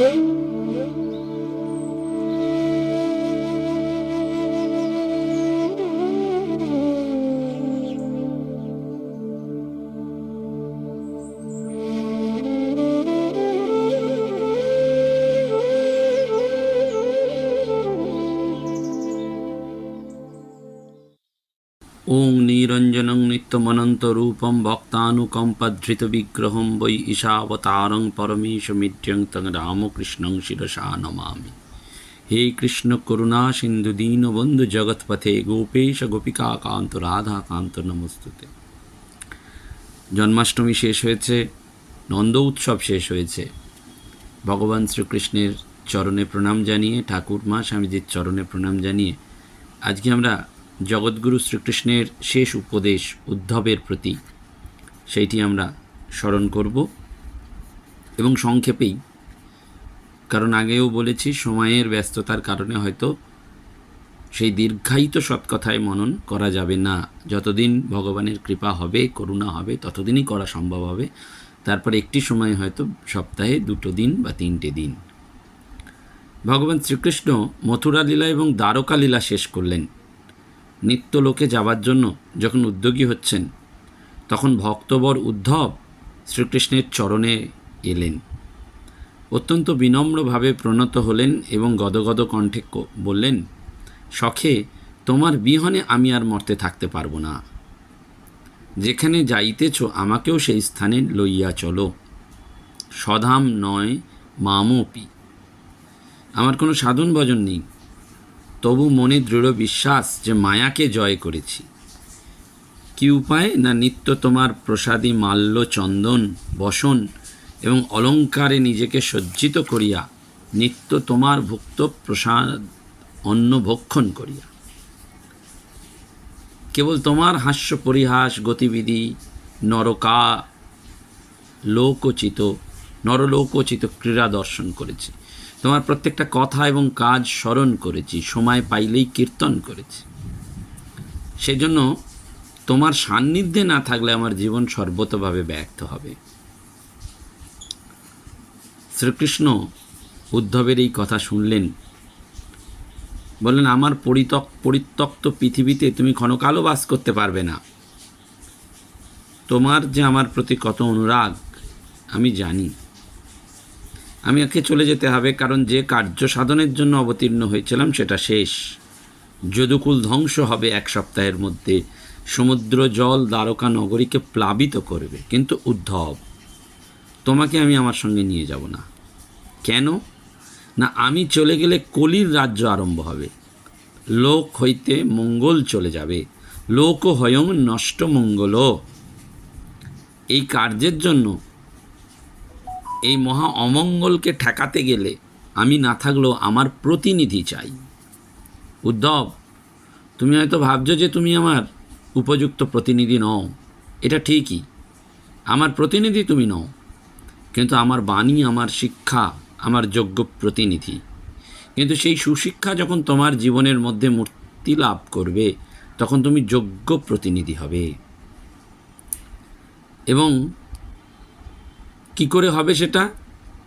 ওং নিত্যমনন্তরূপম ভক্তানুকম্পধৃতবিগ্রহম বৈ ঈশাবতারং পরমেশমিড্যং তং রামকৃষ্ণং শিরসা নমামি হে কৃষ্ণ করুণা সিন্ধু দীনবন্ধু জগৎপথে গোপেশ গোপিকা কান্ত রাধা কান্ত নমস্তুতে জন্মাষ্টমী শেষ হয়েছে নন্দ উৎসব শেষ হয়েছে ভগবান শ্রীকৃষ্ণের চরণে প্রণাম জানিয়ে ঠাকুর মা স্বামীজির চরণে প্রণাম জানিয়ে আজকে আমরা জগৎগুরু শ্রীকৃষ্ণের শেষ উপদেশ উদ্ধবের প্রতি সেইটি আমরা স্মরণ করব এবং সংক্ষেপেই, কারণ আগেও বলেছি, সময়ের ব্যস্ততার কারণে হয়তো সেই দীর্ঘায়িত সৎকথায় মনন করা যাবে না। যতদিন ভগবানের কৃপা হবে, করুণা হবে, ততদিনই করা সম্ভব হবে। তারপর একটি সময় হয়তো সপ্তাহে দুটো দিন বা তিনটে দিন। ভগবান শ্রীকৃষ্ণ মথুরা লীলা এবং দ্বারকা লীলা শেষ করলেন। নিত্যলোকে যাবার জন্য যখন উদ্যোগী হচ্ছেন, তখন ভক্তবর উদ্ধব শ্রীকৃষ্ণের চরণে এলেন। অত্যন্ত বিনম্রভাবে প্রণত হলেন এবং গদগদ কণ্ঠে বললেন, সখে, তোমার বিহনে আমি আর মর্তে থাকতে পারব না। যেখানে যাইতেছ, আমাকেও সেই স্থানে লইয়া চলো। সধাম নয় মামপি আমার কোনো সাধন ভজন নেই। তবু মনে দৃঢ় বিশ্বাস যে মায়াকে জয় করেছি। কি উপায়? না নিত্য তোমার প্রসাদী মাল্য চন্দন, বসন এবং অলঙ্কারে নিজেকে সজ্জিত করিয়া নিত্য তোমার ভুক্ত প্রসাদ অন্ন ভক্ষণ করিয়া। কেবল তোমার হাস্য পরিহাস, গতিবিধি, নরকা, লোকচিত, নরলোকচিত ক্রীড়া দর্শন করেছি। তোমার প্রত্যেকটা কথা এবং কাজ স্মরণ করেছি, সময় পাইলেই কীর্তন করেছি। সেজন্য তোমার সান্নিধ্যে না থাকলে আমার জীবন সর্বতভাবে ব্যর্থ হবে। শ্রীকৃষ্ণ উদ্ধবের এই কথা শুনলেন। বললেন, আমার পরিতক, পরিত্যক্ত পৃথিবীতে তুমি ক্ষণকালও বাস করতে পারবে না। তোমার যে আমার প্রতি কত অনুরাগ, আমি জানি। আমি একে চলে যেতে হবে কারণ যে কার্য সাধনের জন্য অবতীর্ণ হয়েছিলাম সেটা শেষ। যদুকুল ধ্বংস হবে এক সপ্তাহের মধ্যে। সমুদ্র জল দ্বারকা নগরীকে প্লাবিত করবে, কিন্তু উদ্ধব, তোমাকে আমি আমার সঙ্গে নিয়ে যাব না। কেন? না, আমি চলে গেলে কলির রাজ্য আরম্ভ হবে। লোক হইতে মঙ্গল চলে যাবে। লোক হয়ং নষ্ট মঙ্গল। এই কার্যের জন্য এই মহা অমঙ্গলকে ঠেকাতে গেলে আমি না থাকলেও আমার প্রতিনিধি চাই। উদ্ধব, তুমি হয়তো ভাবছ যে তুমি আমার উপযুক্ত প্রতিনিধি নও। এটা ঠিকই, আমার প্রতিনিধি তুমি নও। কিন্তু আমার বাণী, আমার শিক্ষা, আমার যোগ্য প্রতিনিধি। কিন্তু সেই সুশিক্ষা যখন তোমার জীবনের মধ্যে মূর্তি লাভ করবে, তখন তুমি যোগ্য প্রতিনিধি হবে। এবং কি করে হবে সেটা?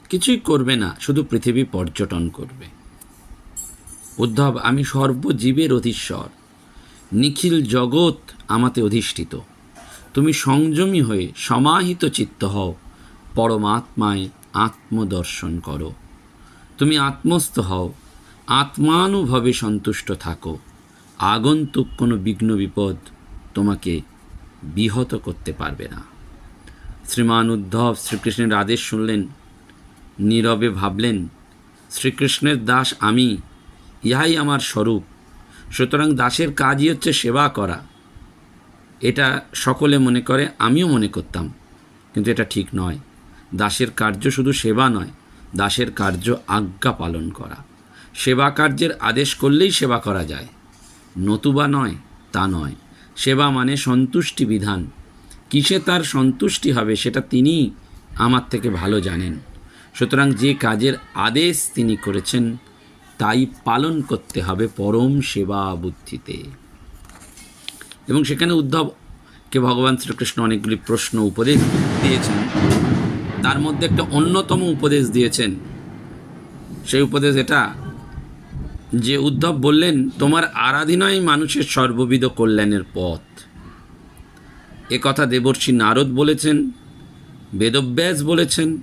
কিছুই করবে না, শুধু পৃথিবী পর্যটন করবে। উদ্ধব, আমি সর্বজীবের অধীশ্বর। নিখিল জগৎ আমাতে অধিষ্ঠিত। তুমি সংযমী হয়ে সমাহিত চিত্ত হও, পরমাত্মায় আত্মদর্শন করো। তুমি আত্মস্থ হও, আত্মানুভবে সন্তুষ্ট থাকো। আগন্তুক কোনো বিঘ্ন বিপদ তোমাকে বিহত করতে পারবে না। শ্রীমান উদ্ধব শ্রীকৃষ্ণের আদেশ শুনলেন, নীরবে ভাবলেন, শ্রীকৃষ্ণের দাস আমি, ইহাই আমার স্বরূপ। সুতরাং দাসের কাজই হচ্ছে সেবা করা। এটা সকলে মনে করে, আমিও মনে করতাম। কিন্তু এটা ঠিক নয়। দাসের কার্য শুধু সেবা নয়, দাসের কার্য আজ্ঞা পালন করা। সেবা কার্যের আদেশ করলেই সেবা করা যায়। নতুবা নয়, তা নয়। সেবা মানে সন্তুষ্টি বিধান। কিসে তার সন্তুষ্টি হবে সেটা তিনি আমার থেকে ভালো জানেন। সুতরাং যে কাজের আদেশ তিনি করেছেন, তাই পালন করতে হবে পরম সেবা বুদ্ধিতে। এবং সেখানে উদ্ধবকে ভগবান শ্রীকৃষ্ণ অনেকগুলি প্রশ্ন উপদেশ দিয়েছেন। তার মধ্যে একটা অন্যতম উপদেশ দিয়েছেন। সেই উপদেশ এটা যে উদ্ধব বললেন, তোমার আরাধনাই মানুষের সর্ববিধ কল্যাণের পথ। কথা দেবর্ষী নারদ বলেছেন, বেদব্যাস বলেছেন,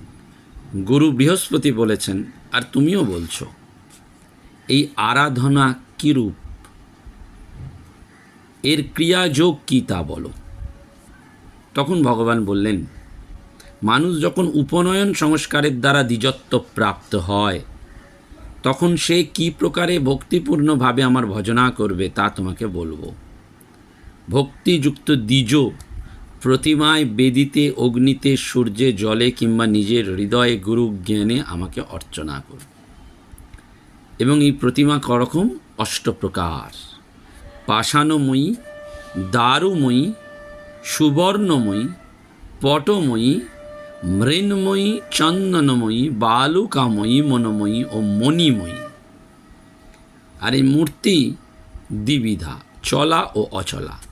গুরু বৃহস্পতি বলেছেন, আর তুমিও বলছো। এই আরাধনা কী রূপ? এর ক্রিয়াযোগ কী তা বলো। তখন ভগবান বললেন, মানুষ যখন উপনয়ন সংস্কারের দ্বারা দ্বিজত্ব প্রাপ্ত হয়, তখন সে কি প্রকারে ভক্তিপূর্ণভাবে আমার ভজনা করবে তা তোমাকে বলব। ভক্তিযুক্ত দ্বিজ প্রতিমায় বেদিতে, অগ্নিতে, সূর্যে, জলে কিংবা নিজের হৃদয়ে গুরু জ্ঞানে আমাকে অর্চনা করবে এবং এই প্রতিমা করকম অষ্টপ্রকার। পাষাণময়ী, দারুময়ী, সুবর্ণময়ী, পটময়ী, মৃন্ময়ী, চন্দনময়ী, বালুকাময়ী, মনোময়ী ও মণিময়ী। আর এই মূর্তি দ্বিবিধা, চলা ও অচলা।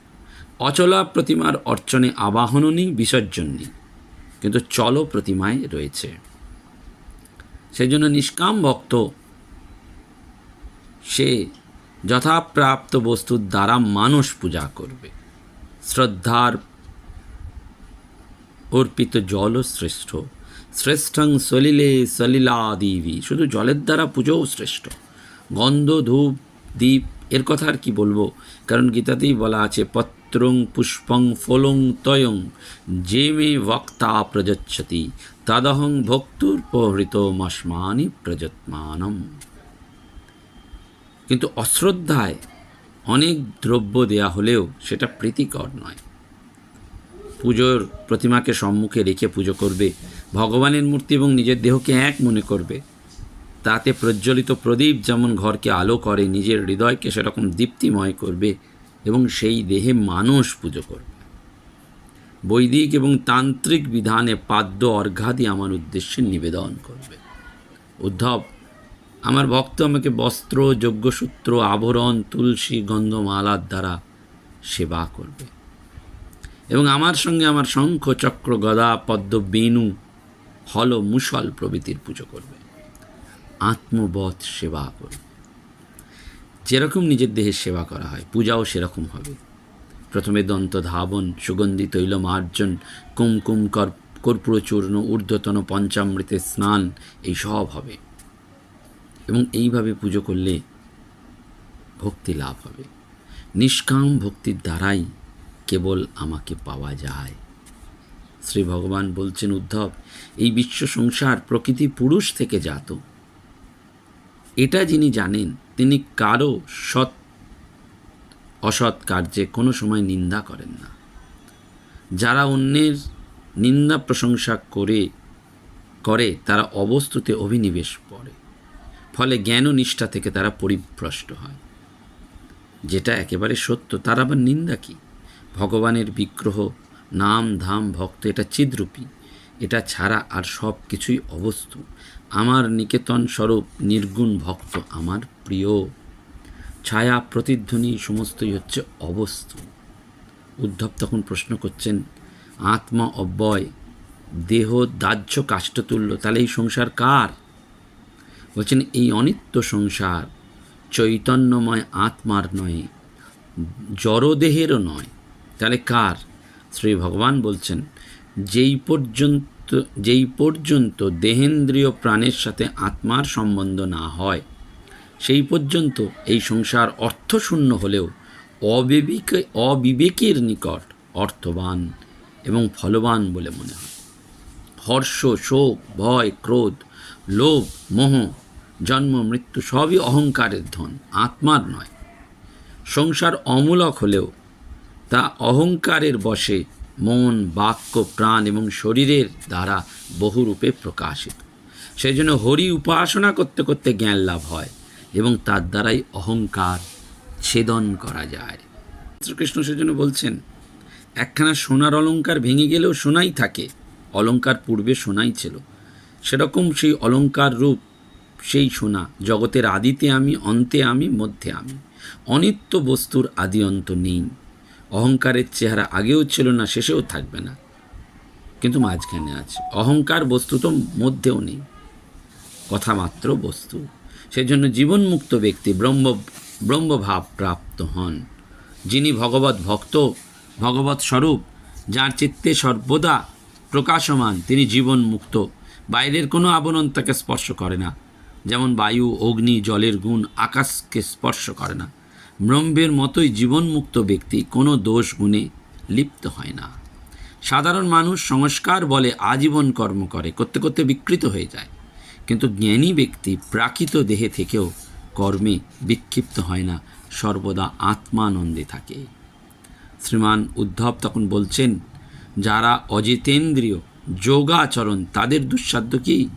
অচলা প্রতিমার অর্চনে আবাহনও নেই বিসর্জন নেই কিন্তু চল প্রতিমায় রয়েছে। সেই জন্য নিষ্কাম ভক্ত সে যথাপ্রাপ্ত বস্তুর দ্বারা মানুষ পূজা করবে। শ্রদ্ধার অর্পিত জলও শ্রেষ্ঠ, শ্রেষ্ঠং সলিলে সলিলাদিবি শুধু জলের দ্বারা পুজোও শ্রেষ্ঠ। গন্ধ, ধূপ দ্বীপ এর কথা আর কি বলব? কারণ গীতাতেই বলা আছে পত্রং পুষ্পং ফলং তয়ং যে মে বক্তা প্রযচ্ছতি তদহং ভক্তুর প্রহৃত মস্মানি প্রযত্মানম কিন্তু অশ্রদ্ধায় অনেক দ্রব্য দেয়া হলেও সেটা প্রীতিকর নয় পুজোর প্রতিমাকে সম্মুখে রেখে পুজো করবে ভগবানের মূর্তি এবং নিজের দেহকে এক মনে করবে তাতে প্রজ্বলিত প্রদীপ যেমন ঘরকে আলো করে নিজের হৃদয়কে সেরকম দীপ্তিময় করবে এবং সেই দেহে মানুষ পুজো করবে। বৈদিক এবং তান্ত্রিক বিধানে পাদ্য অর্ঘাদি আমার উদ্দেশ্যে নিবেদন করবে। উদ্ধব, আমার ভক্ত আমাকে বস্ত্র, যজ্ঞসূত্র আভরণ তুলসী, গন্ধমালার দ্বারা সেবা করবে। এবং আমার সঙ্গে আমার শঙ্খ, চক্র, গদা, পদ্ম, বেণু, হল, মুসল প্রভৃতির পুজো করবে। আত্মবধ সেবা করবে। যেরকম নিজের দেহের সেবা করা হয়, পূজাও সেরকম হবে। প্রথমে দন্ত ধাবন, সুগন্ধি তৈল মার্জন, কুমকুম কর কর্পূরচূর্ণ, ঊর্ধ্বতন পঞ্চামৃতের স্নান, এই সব হবে। এবং এইভাবে পুজো করলে ভক্তি লাভ হবে। নিষ্কাম ভক্তির দ্বারাই কেবল আমাকে পাওয়া যায়। শ্রী ভগবান বলছেন, উদ্ধব, এই বিশ্ব সংসার প্রকৃতি পুরুষ থেকে জাত। এটা যিনি জানেন, তিনি কারও সৎ, অসৎ কার্যে কোনো সময় নিন্দা করেন না। যারা অন্যের নিন্দা প্রশংসা করে করে, তারা অবস্তুতে অভিনিবেশ পড়ে। ফলে জ্ঞান ও নিষ্ঠা থেকে তারা পরিভ্রষ্ট হয়। যেটা একেবারে সত্য, তার আবার নিন্দা কী? ভগবানের বিগ্রহ, নাম, ধাম, ভক্ত, এটা চিদ্রূপী এটা ছাড়া আর সব কিছুই অবস্তু। আমার নিকেতন স্বরূপ নির্গুণ ভক্ত আমার প্রিয়। ছায়া প্রতিধ্বনি সমস্তই হচ্ছে অবস্তু। উদ্ধব তখন প্রশ্ন করছেন, আত্মা অব্যয়, দেহ দাহ্য কাষ্ঠতুল্য, তাহলে এই সংসার কার? বলছেন, এই অনিত্য সংসার চৈতন্যময় আত্মার নয় জড়দেহেরও নয়। তাহলে কার? শ্রী ভগবান বলছেন যেই পর্যন্ত যেই পর্যন্ত দেহেন্দ্রীয় প্রাণের সাথে আত্মার সম্বন্ধ না হয়, সেই পর্যন্ত এই সংসার অর্থশূন্য হলেও অবিবেকে, অবিবেকের নিকট অর্থবান এবং ফলবান বলে মনে হয়। হর্ষ, শোক, ভয়, ক্রোধ, লোভ, মোহ, জন্ম, মৃত্যু সবই অহংকারের ধন, আত্মার নয়। সংসার অমূলক হলেও তা অহংকারের বশে মন, বাক্য, প্রাণ এবং শরীরের দ্বারা বহুরূপে প্রকাশিত। সেই জন্য হরি উপাসনা করতে করতে জ্ঞান লাভ হয় এবং তার দ্বারাই অহংকার ছেদন করা যায়। শ্রীকৃষ্ণ সেজন্য বলছেন, একখানা সোনার অলঙ্কার ভেঙে গেলেও সোনাই থাকে অলঙ্কার পূর্বে সোনাই ছিল। সেরকম সেই অলঙ্কার রূপ, সেই সোনা জগতের আদিতে আমি, অন্তে আমি, মধ্যে আমি, অনিত্য বস্তুর আদি অন্ত নেই। অহংকারের চেহারা আগেও ছিল না, শেষেও থাকবে না। কিন্তু মাঝখানে আছে। অহংকার বস্তু তো মধ্যেও নেই। কথামাত্র বস্তু। সেজন্য জীবনমুক্ত ব্যক্তি ব্রহ্ম, ব্রহ্মভাব প্রাপ্ত হন। যিনি ভগবত ভক্ত, ভগবত স্বরূপ, যার চিত্তে সর্বদা প্রকাশমান, তিনি জীবন মুক্ত বাইরের কোনো আবরণ তাকে স্পর্শ করে না। যেমন বায়ু, অগ্নি, জলের গুণ আকাশকে স্পর্শ করে না। ব্রহ্মের মতোই জীবনমুক্ত ব্যক্তি কোনো দোষ গুণে লিপ্ত হয় না। সাধারণ মানুষ সংস্কার বলে আজীবন কর্ম করে, করতে করতে বিকৃত হয়ে যায়। কিন্তু জ্ঞানী ব্যক্তি প্রাকৃত দেহে থেকেও কর্মে বিক্ষিপ্ত হয় না, সর্বদা আত্মানন্দে থাকে। শ্রীমান উদ্ধব তখন বলছেন, যারা অজিতেন্দ্রিয় যোগাচরণ, তাদের দুঃসাধ্য কি?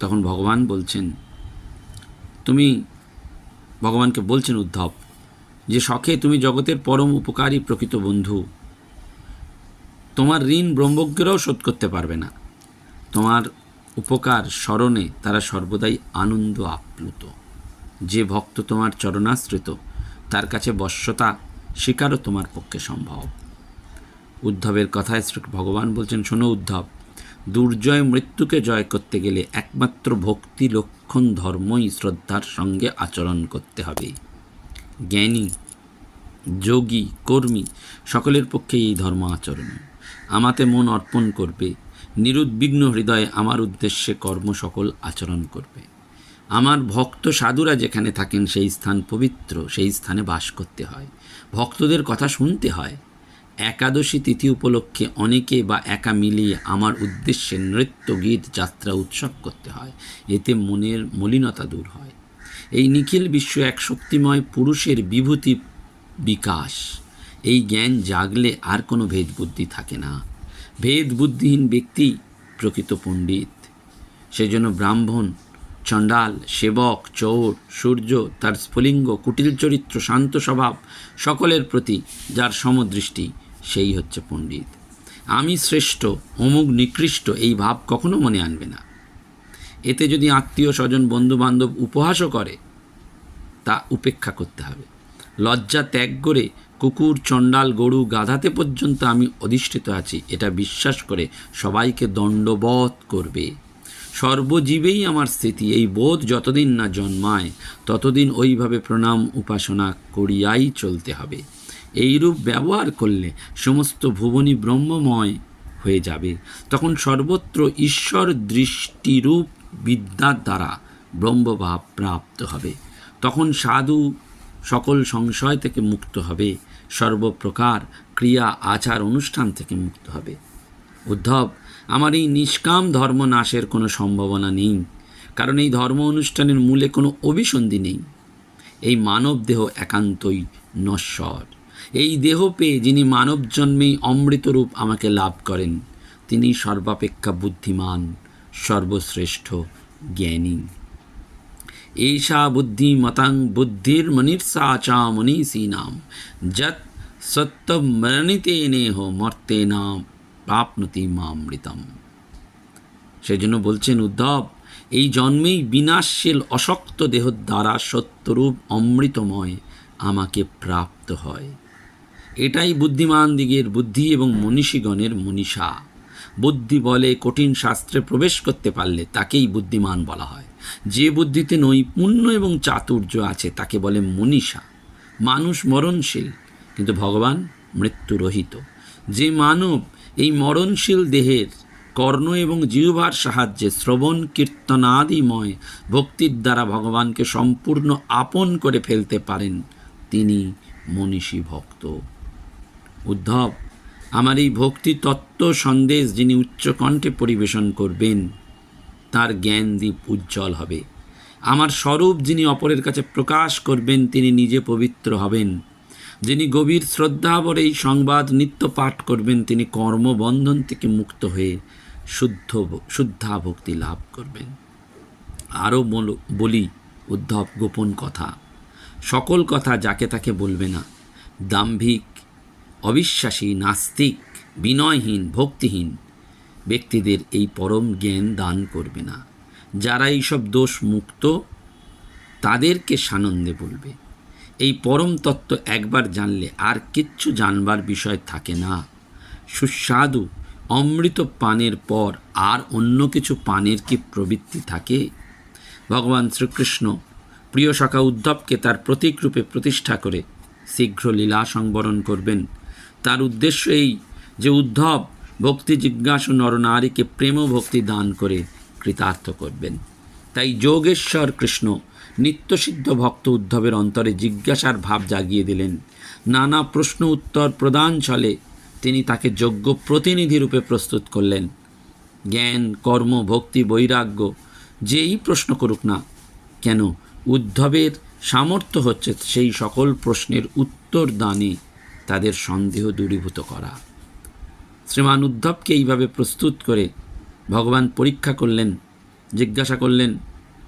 তখন ভগবান বলছেন, তুমি ভগবানকে বলছেন উদ্ধব, যে শখে তুমি জগতের পরম উপকারী প্রকৃত বন্ধু। তোমার ঋণ ব্রহ্মজ্ঞরাও শোধ করতে পারবে না। তোমার উপকার স্মরণে তারা সর্বদাই আনন্দ আপ্লুত। যে ভক্ত তোমার চরণাশ্রিত, তার কাছে বশ্যতা স্বীকারও তোমার পক্ষে সম্ভব। উদ্ধবের কথায় ভগবান বলছেন, শোনো উদ্ধব দুর্জয় মৃত্যুকে জয় করতে গেলে একমাত্র ভক্তি, লক্ষণ, ধর্মই শ্রদ্ধার সঙ্গে আচরণ করতে হবে। জ্ঞানী, যোগী, কর্মী সকলের পক্ষে এই ধর্ম আচরণ। আমাতে মন অর্পণ করবে, নিরুদ্বিগ্ন হৃদয়ে আমার উদ্দেশ্যে কর্ম সকল আচরণ করবে। আমার ভক্ত সাধুরা যেখানে থাকেন, সেই স্থান পবিত্র, সেই স্থানে বাস করতে হয়। ভক্তদের কথা শুনতে হয়। একাদশী তিথি উপলক্ষে অনেকে বা একা মিলিয়ে আমার উদ্দেশ্যে নৃত্য, গীত, যাত্রা, উৎসব করতে হয়। এতে মনের মলিনতা দূর হয়। এই নিখিল বিশ্ব এক শক্তিময় পুরুষের বিভূতি বিকাশ। এই জ্ঞান জাগলে আর কোনো ভেদ বুদ্ধি থাকে না। ভেদ বুদ্ধিহীন ব্যক্তি প্রকৃত পণ্ডিত। সেজন্য ব্রাহ্মণ, চণ্ডাল, সেবক, চৌর, সূর্য, তার স্ফুলিঙ্গ, কুটিল চরিত্র, শান্ত স্বভাব সকলের প্রতি যার সমদৃষ্টি সেই হচ্ছে পণ্ডিত। আমি শ্রেষ্ঠ, অমুক নিকৃষ্ট, এই ভাব কখনো মনে আনবে না। এতে যদি আত্মীয় স্বজন, বন্ধুবান্ধব উপহাসও করে, তা উপেক্ষা করতে হবে। লজ্জা ত্যাগ করে কুকুর, চণ্ডাল, গরু গাধাতে পর্যন্ত আমি অধিষ্ঠিত আছি, এটা বিশ্বাস করে সবাইকে দণ্ডবধ করবে। সর্বজীবেই আমার স্থিতি, এই বোধ যতদিন না জন্মায়, ততদিন ওইভাবে প্রণাম, উপাসনা করিয়াই চলতে হবে। এইরূপ ব্যবহার করলে সমস্ত ভুবনী ব্রহ্মময় হয়ে যাবে। তখন সর্বত্র ঈশ্বর দৃষ্টিরূপ বিদ্যার দ্বারা ব্রহ্মভাব প্রাপ্ত হবে। তখন সাধু সকল সংশয় থেকে মুক্ত হবে। সর্বপ্রকার ক্রিয়া, আচার, অনুষ্ঠান থেকে মুক্ত হবে। উদ্ধব, আমার এই নিষ্কাম ধর্ম নাশের কোনো সম্ভাবনা নেই, কারণ এই ধর্ম অনুষ্ঠানের মূলে কোনো অভিসন্ধি নেই। এই মানব দেহ একান্তই নশ্বর। এই দেহ পেয়ে যিনি মানব জন্মেই অমৃতরূপ আমাকে লাভ করেন, তিনি সর্বাপেক্ষা বুদ্ধিমান, সর্বশ্রেষ্ঠ জ্ঞানী। এইষা বুদ্ধিমতাং বুদ্ধির মনির্ষা চা মনীষীনাম যত সত্যমরণিতে নেহ মর্তে নাম প্রাপ্নতি মামৃতম। সেই জন্য বলছেন উদ্ধব, এই জন্মেই বিনাশশীল অশক্ত দেহ দ্বারা সত্যরূপ অমৃতময় আমাকে প্রাপ্ত হয়। এটাই বুদ্ধিমান দিগের বুদ্ধি এবং মনীষীগণের মনীষা। বুদ্ধি বলে কঠিন শাস্ত্রে প্রবেশ করতে পারলে তাকেই বুদ্ধিমান বলা হয়। যে বুদ্ধিতে নৈপুণ্য এবং চাতুর্য আছে তাকে বলে মনীষা। মানুষ মরণশীল, কিন্তু ভগবান মৃত্যুরহিত। যে মানব এই মরণশীল দেহের কর্ণ এবং জিহ্বার সাহায্যে শ্রবণ কীর্তনাদিময় ভক্তির দ্বারা ভগবানকে সম্পূর্ণ আপন করে ফেলতে পারেন, তিনি মনীষী ভক্ত উদ্ধব, আমার এই ভক্তি তত্ত্ব সন্দেশ যিনি উচ্চকণ্ঠে পরিবেশন করবেন, তার জ্ঞান দ্বীপ উজ্জ্বল হবে। আমার স্বরূপ যিনি অপরের কাছে প্রকাশ করবেন, তিনি নিজে পবিত্র হবেন। যিনি গভীর শ্রদ্ধাভরে এই সংবাদ নিত্য পাঠ করবেন, তিনি কর্মবন্ধন থেকে মুক্ত হয়ে শুদ্ধ শুদ্ধা ভক্তি লাভ করবেন। আরও বলি উদ্ধব গোপন কথা। সকল কথা যাকে তাকে বলবে না। দাম্ভিক অবিশ্বাসী, নাস্তিক, বিনয়হীন, ভক্তিহীন ব্যক্তিদের এই পরম জ্ঞান দান করবে না। যারা এইসব দোষ মুক্ত, তাদেরকে সানন্দে বলবে। এই পরম তত্ত্ব একবার জানলে আর কিচ্ছু জানবার বিষয় থাকে না। সুস্বাদু, অমৃত পানের পর আর অন্য কিছু পানের কি প্রবৃত্তি থাকে? ভগবান শ্রীকৃষ্ণ প্রিয় সখা উদ্ধবকে তার প্রতীক রূপে প্রতিষ্ঠা করে শীঘ্র লীলা সংবরণ করবেন। তার উদ্দেশ্য এই যে উদ্ধব ভক্তি জিজ্ঞাসু নরনারীকে প্রেম ভক্তি দান করে কৃতার্থ করবেন। তাই যোগেশ্বর কৃষ্ণ নিত্যসিদ্ধ ভক্ত উদ্ধবের অন্তরে জিজ্ঞাসার ভাব জাগিয়ে দিলেন। নানা প্রশ্ন উত্তর প্রদান ছলে তিনি তাকে যোগ্য প্রতিনিধি রূপে প্রস্তুত করলেন। জ্ঞান, কর্ম, ভক্তি, বৈরাগ্য যেই প্রশ্ন করুক না কেন উদ্ধবের সামর্থ্য হচ্ছে সেই সকল প্রশ্নের উত্তর দানে তাদের সন্দেহ দূরীভূত করা। শ্রীমান উদ্ধবকে এইভাবে প্রস্তুত করে ভগবান পরীক্ষা করলেন, জিজ্ঞাসা করলেন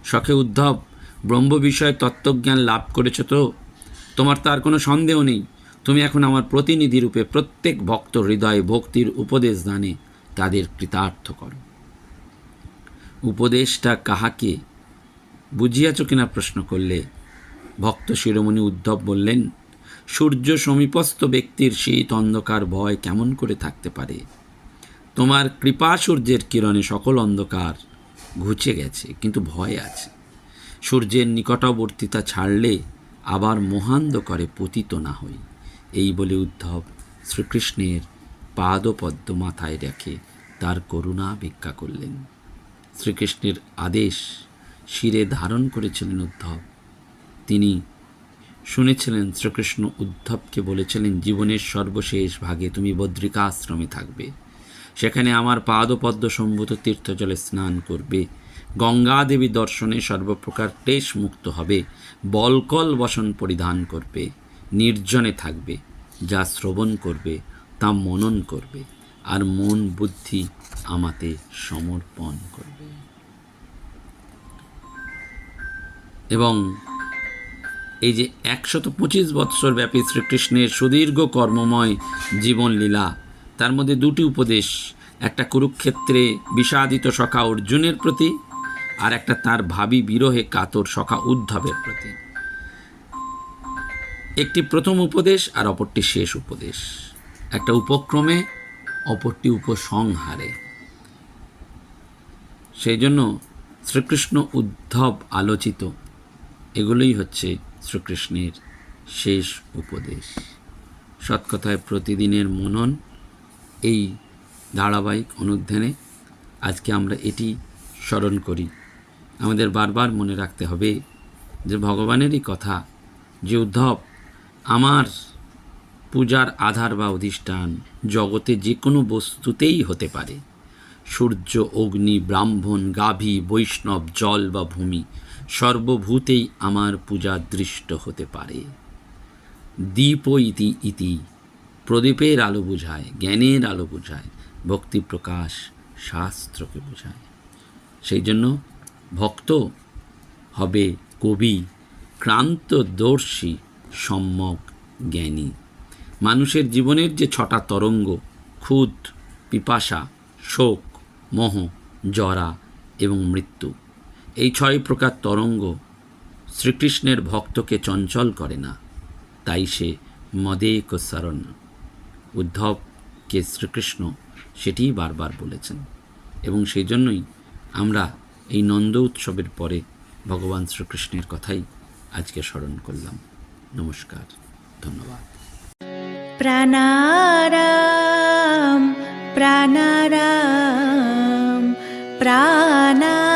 শখে উদ্ধব, ব্রহ্ম বিষয়ে তত্ত্বজ্ঞান লাভ করেছ তো? তোমার তার কোনো সন্দেহ নেই। তুমি এখন আমার প্রতিনিধি রূপে প্রত্যেক ভক্ত হৃদয়ে ভক্তির উপদেশ দানে তাদের কৃতার্থ করো। উপদেশটা কাহাকে বুঝিয়াছ কিনা প্রশ্ন করলে ভক্ত শিরোমণি উদ্ধব বললেন সূর্য সমীপস্থ ব্যক্তির শীত অন্ধকার ভয় কেমন করে থাকতে পারে? তোমার কৃপা সূর্যের কিরণে সকল অন্ধকার ঘুচে গেছে, কিন্তু ভয় আছে। সূর্যের নিকটবর্তিতা ছাড়লে আবার মহান্দ করে পতিত না হই। এই বলে উদ্ধব শ্রীকৃষ্ণের পাদপদ্ম মাথায় রেখে তার করুণা ভিক্ষা করলেন। শ্রীকৃষ্ণের আদেশ শিরে ধারণ করেছিলেন উদ্ধব। তিনি শুনেছিলেন শ্রীকৃষ্ণ উদ্ধবকে বলেছিলেন, জীবনের সর্বশেষ ভাগে তুমি বদ্রিকা আশ্রমে থাকবে। সেখানে আমার পাদপদ্ম সম্ভূত তীর্থজলে স্নান করবে। গঙ্গা দেবী দর্শনে সর্বপ্রকার ক্লেশ মুক্ত হবে। বলকল বসন পরিধান করবে। নির্জনে থাকবে। যা শ্রবণ করবে, তা মনন করবে। আর মন বুদ্ধি আমাতে সমর্পণ করবে। এবং এই যে একশত পঁচিশ বৎসর ব্যাপী শ্রীকৃষ্ণের সুদীর্ঘ কর্মময় জীবনলীলা, তার মধ্যে দুটি উপদেশ, একটা কুরুক্ষেত্রে বিষাদিত সখা অর্জুনের প্রতি আর একটা তার ভাবি বিরহে কাতর সখা উদ্ধবের প্রতি। একটি প্রথম উপদেশ আর অপরটি শেষ উপদেশ। একটা উপক্রমে, অপরটি উপসংহারে। সেই জন্য শ্রীকৃষ্ণ উদ্ধব আলোচিত। এগুলোই হচ্ছে শ্রীকৃষ্ণের শেষ উপদেশ। সৎকথায় প্রতিদিনের মনন, এই ধারাবাহিক অনুধ্যানে আজকে আমরা এটি স্মরণ করি। আমাদের বারবার মনে রাখতে হবে যে ভগবানেরই কথা, যে উদ্ধব, আমার পূজার আধার বা অধিষ্ঠান জগতে যে কোনো বস্তুতেই হতে পারে। সূর্য, অগ্নি, ব্রাহ্মণ, গাভী, বৈষ্ণব, জল বা ভূমি সর্বভূতেই আমার পূজা দৃষ্ট হতে পারে। দীপ ইতি ইতি, প্রদীপের আলো বোঝায়, জ্ঞানের আলো বোঝায়, ভক্তি প্রকাশ শাস্ত্রকে বোঝায়। সেই জন্য ভক্ত হবে কবি, ক্রান্তদর্শী, সম্যক জ্ঞানী। মানুষের জীবনের যে ছটা তরঙ্গ, ক্ষুদ, পিপাসা, শোক, মোহ, জরা এবং মৃত্যু এই ছয় প্রকার তরঙ্গ শ্রীকৃষ্ণের ভক্তকে চঞ্চল করে না। তাই সে মদে শরণ উদ্ধবকে শ্রীকৃষ্ণ সেটিই বারবার বলেছেন। এবং সেই জন্যই আমরা এই নন্দ উৎসবের পরে ভগবান শ্রীকৃষ্ণের কথাই আজকে স্মরণ করলাম। নমস্কার। ধন্যবাদ। প্রাণারাম প্রাণারাম।